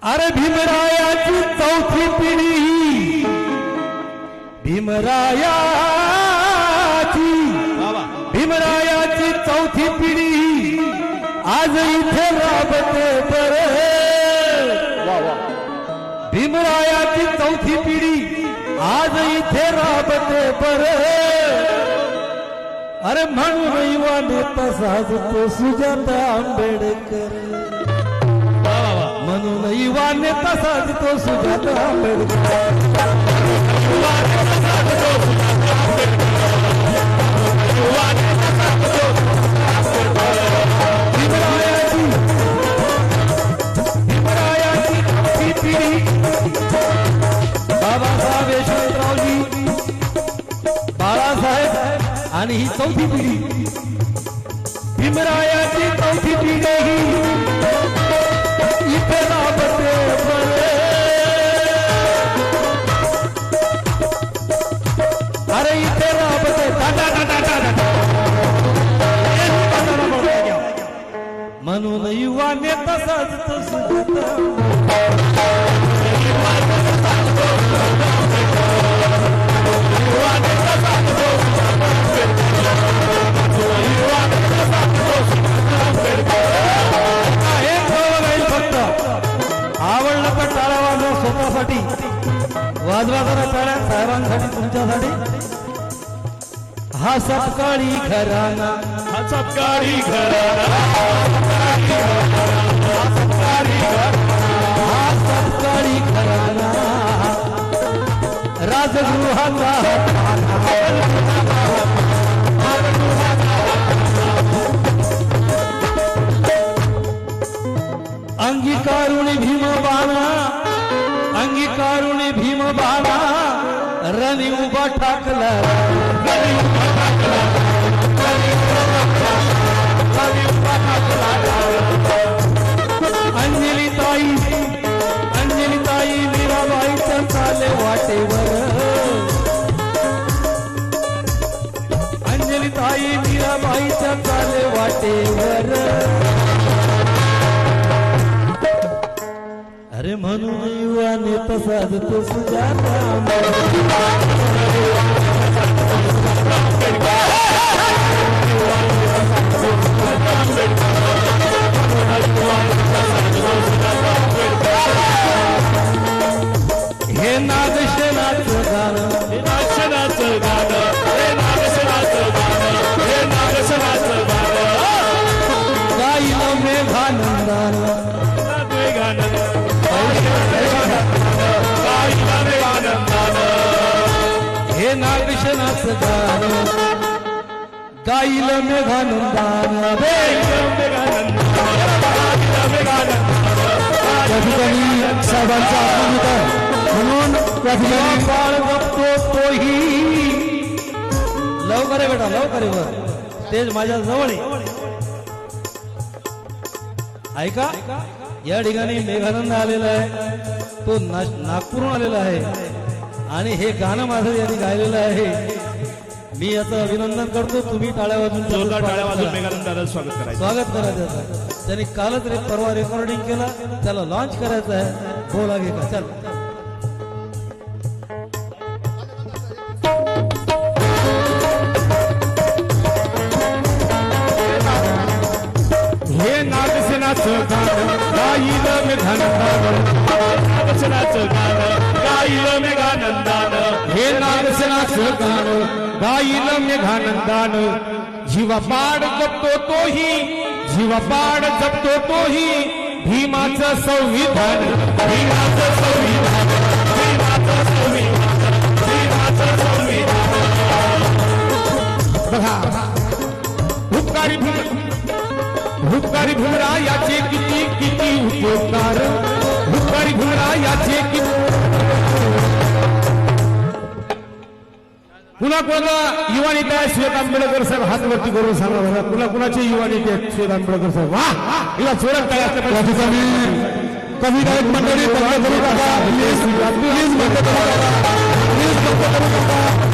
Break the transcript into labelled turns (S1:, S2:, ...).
S1: अरे भीमरायाची चौथी पिढी. ही भीमरायाची भीमरायाची चौथी पिढी. ही आज इथे राबते बर. भीमरायाची चौथी पिढी आज इथे राबते बर. अरे म्हणून साज तो सुजाता आंबेडकर. म्हणून इवाने नेता तो सुजाता बाबासाहेब यशवंतरावजी बाळासाहेब आणि ही चौथी पिढी भीमरायाची चौथी म्हणून युवा नेता साजतो हसपकारी घराना हसपकारी अंगीकार रणी उभा ठाकला. अंजली ताई अंजली ताई मीराबाईचं चाले वाटेवर. अंजली ताई मीराबाईचं चाले वाटेवर. अरे म्हणून युवा तसाच साधतो सुजाता हे नागशनाचं गाण
S2: गाईल
S1: मेघानंदान त्या ठिकाणी साहेबांचा आगमन होत म्हणून त्या ठिकाणी बाळ बघतो तोही लवकर आहे बेटा लवकर आहे वर स्टेज माझ्या जवळ आहे ऐका या ठिकाणी मेघानंद आलेला आहे तो नागपूरहून आलेला आहे आणि हे गाणं माझं यांनी गायलेलं आहे. मी याचं अभिनंदन करतो. तुम्ही टाळ्या वाजून स्वागत करा.
S2: स्वागत
S1: करा त्याचं. त्यांनी कालच रे परवा रेकॉर्डिंग केलं. त्याला लॉन्च करायचं आहे. बोला घे का? चल.
S2: गाईलं मेघानंदानं.
S1: हे नागसेनाचं गाणं
S2: गाईलं मेघानंदानं. जीवापाड जपतो तोही जीवापाड जपतो तोही भीमाचं संविधान. भीमाचं संविधान भीमाचं संविधान भीमाचं संविधान. बघा भूतकारी भूमरा याचे किती किती उपकार. भूतकारी भूमरा याचे किती पुन्हा कोणाला युवा नेते आहे श्वेत आंबेडकर साहेब हात वरती करून सांगा बघा. पुन्हा कुणाचे युवा नेते आहेत श्वेत आंबेडकर साहेब? वा! हिला जोरात काय असतं? पाहिजे ठिकाणी कवी गायक मंडळी बंद करू नका प्लीज प्लीज बंद करू नका प्लीज बंद करू नका